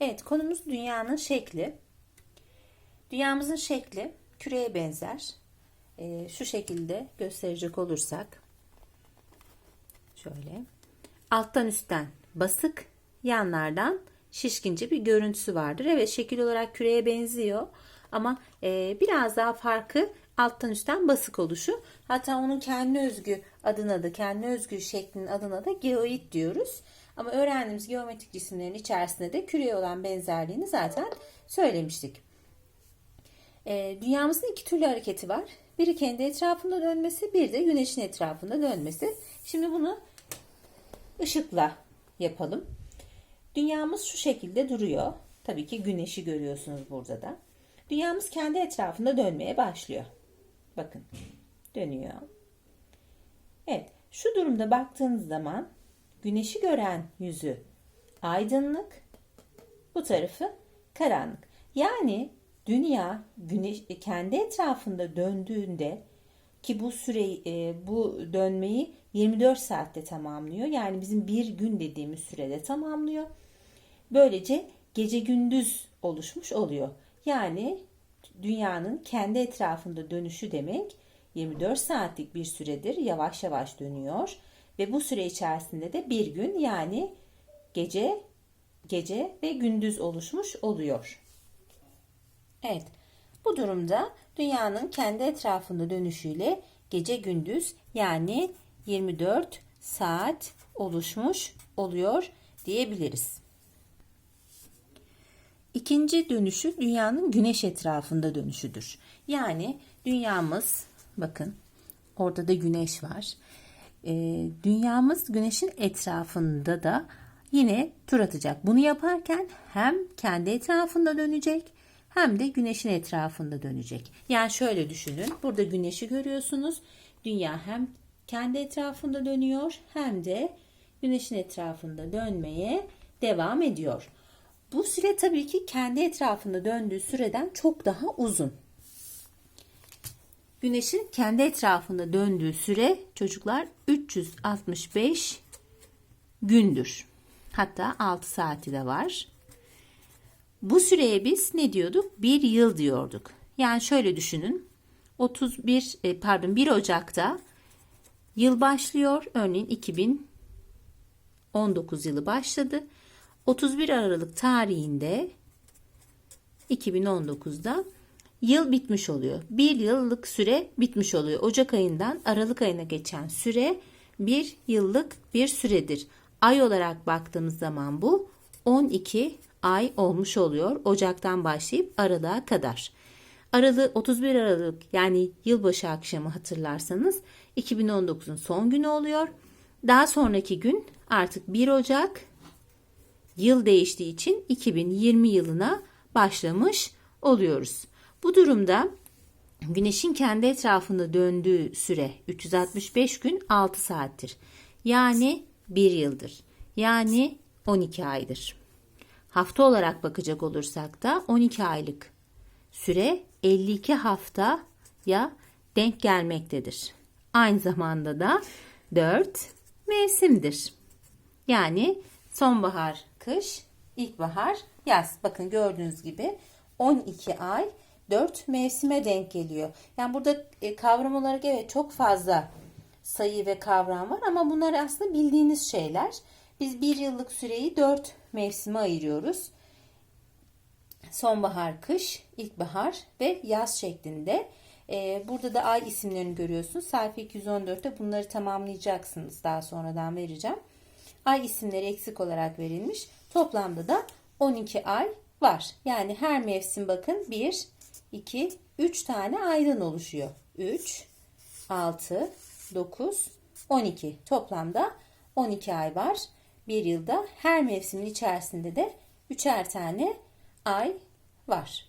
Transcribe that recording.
Evet konumuz dünyanın şekli. Dünyamızın şekli küreye benzer. Ee, şu şekilde gösterecek olursak şöyle alttan üstten basık yanlardan şişkince bir görüntüsü vardır. Evet şekil olarak küreye benziyor ama e, biraz daha farkı alttan üstten basık oluşu. Hatta onun kendi özgü adına da kendi özgü şeklinin adına da geoid diyoruz. Ama öğrendiğimiz geometrik cisimlerin içerisinde de küreye olan benzerliğini zaten söylemiştik. E, dünyamızın iki türlü hareketi var. Biri kendi etrafında dönmesi, bir de güneşin etrafında dönmesi. Şimdi bunu ışıkla yapalım. Dünyamız şu şekilde duruyor. Tabii ki güneşi görüyorsunuz burada da. Dünyamız kendi etrafında dönmeye başlıyor. Bakın dönüyor. Evet şu durumda baktığınız zaman güneşi gören yüzü aydınlık bu tarafı karanlık. Yani dünya güneş kendi etrafında döndüğünde ki bu süreyi e, bu dönmeyi 24 saatte tamamlıyor. Yani bizim bir gün dediğimiz sürede tamamlıyor. Böylece gece gündüz oluşmuş oluyor. Yani dünyanın kendi etrafında dönüşü demek 24 saatlik bir süredir yavaş yavaş dönüyor ve bu süre içerisinde de bir gün yani gece gece ve gündüz oluşmuş oluyor. Evet. Bu durumda dünyanın kendi etrafında dönüşüyle gece gündüz yani 24 saat oluşmuş oluyor diyebiliriz. İkinci dönüşü dünyanın güneş etrafında dönüşüdür. Yani dünyamız bakın orada da güneş var. Ee, dünyamız güneşin etrafında da yine tur atacak. Bunu yaparken hem kendi etrafında dönecek hem de güneşin etrafında dönecek. Yani şöyle düşünün. Burada güneşi görüyorsunuz. Dünya hem kendi etrafında dönüyor hem de güneşin etrafında dönmeye devam ediyor. Bu süre tabii ki kendi etrafında döndüğü süreden çok daha uzun. Güneşin kendi etrafında döndüğü süre çocuklar 365 gündür. Hatta 6 saati de var. Bu süreye biz ne diyorduk? Bir yıl diyorduk. Yani şöyle düşünün. 31 e, pardon 1 Ocak'ta yıl başlıyor. Örneğin 2019 yılı başladı. 31 Aralık tarihinde 2019'da yıl bitmiş oluyor. Bir yıllık süre bitmiş oluyor. Ocak ayından Aralık ayına geçen süre bir yıllık bir süredir. Ay olarak baktığımız zaman bu 12 ay olmuş oluyor. Ocaktan başlayıp Aralık'a kadar. Aralık 31 Aralık yani yılbaşı akşamı hatırlarsanız 2019'un son günü oluyor. Daha sonraki gün artık 1 Ocak yıl değiştiği için 2020 yılına başlamış oluyoruz. Bu durumda Güneşin kendi etrafında döndüğü süre 365 gün 6 saattir. Yani 1 yıldır. Yani 12 aydır. Hafta olarak bakacak olursak da 12 aylık süre 52 haftaya denk gelmektedir. Aynı zamanda da 4 mevsimdir. Yani sonbahar, kış, ilkbahar, yaz. Bakın gördüğünüz gibi 12 ay 4 mevsime denk geliyor. Yani burada e, kavram olarak evet çok fazla sayı ve kavram var ama bunlar aslında bildiğiniz şeyler. Biz bir yıllık süreyi 4 mevsime ayırıyoruz. Sonbahar, kış, ilkbahar ve yaz şeklinde. Ee, burada da ay isimlerini görüyorsunuz. Sayfa 214'te bunları tamamlayacaksınız. Daha sonradan vereceğim. Ay isimleri eksik olarak verilmiş. Toplamda da 12 ay var. Yani her mevsim bakın 1, 2, 3 tane aydan oluşuyor. 3, 6, 9, 12. Toplamda 12 ay var. Bir yılda her mevsimin içerisinde de üçer tane ay var.